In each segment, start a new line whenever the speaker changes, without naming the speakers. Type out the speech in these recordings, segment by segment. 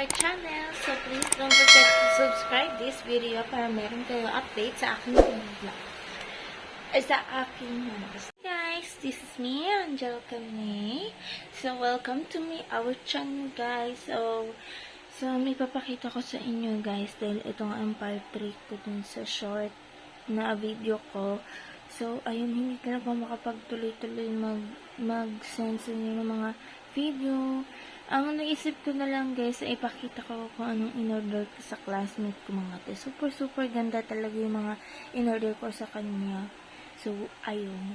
our channel. So please don't forget to subscribe this video para meron kayo update sa aking vlog. Sa aking ano. Guys, this is me, Angelica May. So welcome to me, our channel guys. So, so may papakita ko sa inyo guys dahil itong empire trick ko dun sa short na video ko. So, ayun, hindi talaga makapagtuloy-tuloy mag, inyo ng mga video. Ang naisip ko na lang guys, ay ipakita ko kung anong in-order ko sa classmate ko mga te. Super, super ganda talaga yung mga in-order ko sa kanya. So, ayun.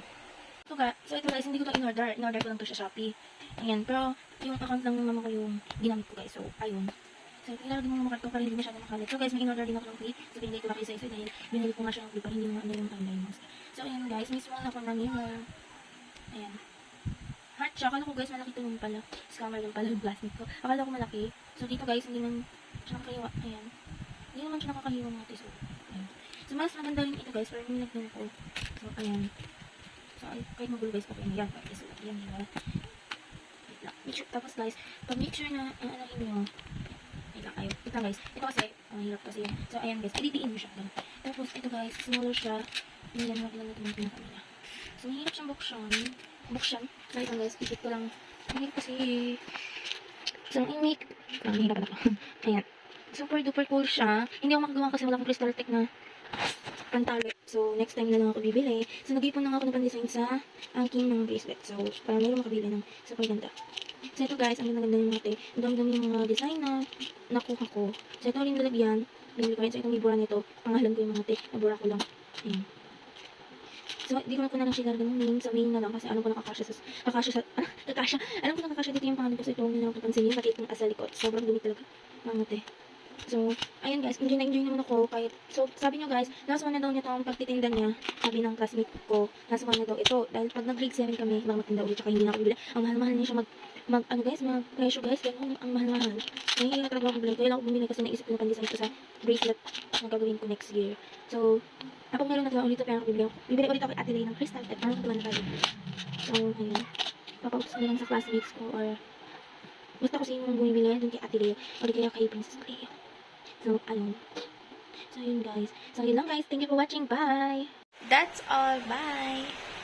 So, ga- so ito guys, hindi ko to in-order. In-order ko lang to sa Shopee. Ayan, pero yung account lang ng mama ko yung ginamit ko guys. So, ayun. So, din mo mamakad ko para hindi masyado makalit. So, guys, may in-order din ako ng free. So, binigay ko na kayo sa isa dahil binigay ko nga siya ng free para hindi mo ano yung timeline mo. So, ayan guys, may small ako na mirror. Ayan. Heart siya. Akala ko guys, malaki ito yung pala. Scammer lang pala yung classmate ko. Akala ko malaki. So, dito guys, hindi man siya nakakahiwa. Ayan. Hindi naman siya nakakahiwa mga ito. So, ayan. So, mas maganda rin ito guys. Pero minag din ako. So, ayan. So, ay, kahit magulo guys, okay na yan. Kasi, ayan, diba? Wait lang. Make sure, tapos guys, pag make sure na, ang ano wait lang, ayun. Wait lang guys. Ito kasi, ang hirap kasi yun. So, ayan guys, editiin mo siya. Ganun. Tapos, ito guys, smaller siya. Hindi lang natin natin yung pinaka So, mahirap siyang buksan. Buksan. So, ito guys, ikit ko lang. Mahirap kasi, so, imik. Ang hirap na ako. ayan. Super duper cool siya. Hindi ako makagawa kasi wala akong crystal tech na pantalo. So, next time na lang ako bibili. So, nag-ipon na ako ng pan-design sa aking mga bracelet. So, para meron makabili ng super ganda. So, ito guys, ang ganda ng mga te. Ang dami-dami ng mga design na nakuha ko. So, ito rin lalagyan. Binili ko rin. So, itong libura nito. Pangalan ko yung mga te. Nabura ko lang. Ayan. So, di ko na lang siya lalagyan ng name. Main na lang kasi alam ko nakakasya sa... Kakasya sa... Ah, kakasya. Alam ko nakakasya dito yung pangalan ko. So, ito hindi na lang papansinin. Pati itong asa likod. Sobrang dumi talaga. Mga te. So, ayun guys, enjoy na enjoy naman ako kahit, so, sabi nyo guys, nasa na daw niya itong pagtitinda niya, sabi ng classmate ko, nasa na daw ito, dahil pag nag-grade 7 kami, baka ulit, tsaka hindi na ako bibili, ang mahal-mahal niya siya mag, mag, ano guys, mag presyo guys, kaya ang, mahal-mahal, nahihiya talaga ako bumili, kaya lang ako bumili kasi naisip ko na pandesign ko sa bracelet na gagawin ko next year, so, kapag meron na diba ulit, pero ako bibili ako, bibili ulit ako Ate Ray ng crystal, at parang tuwan na tayo, so, ayun, papautos ko lang sa classmates ko, or, basta kung sino bumibili, dun kay Ate Ray, or kaya kay Princess Cleo. So, ayun. So, yun guys. So, yun lang guys. Thank you for watching. Bye! That's all. Bye!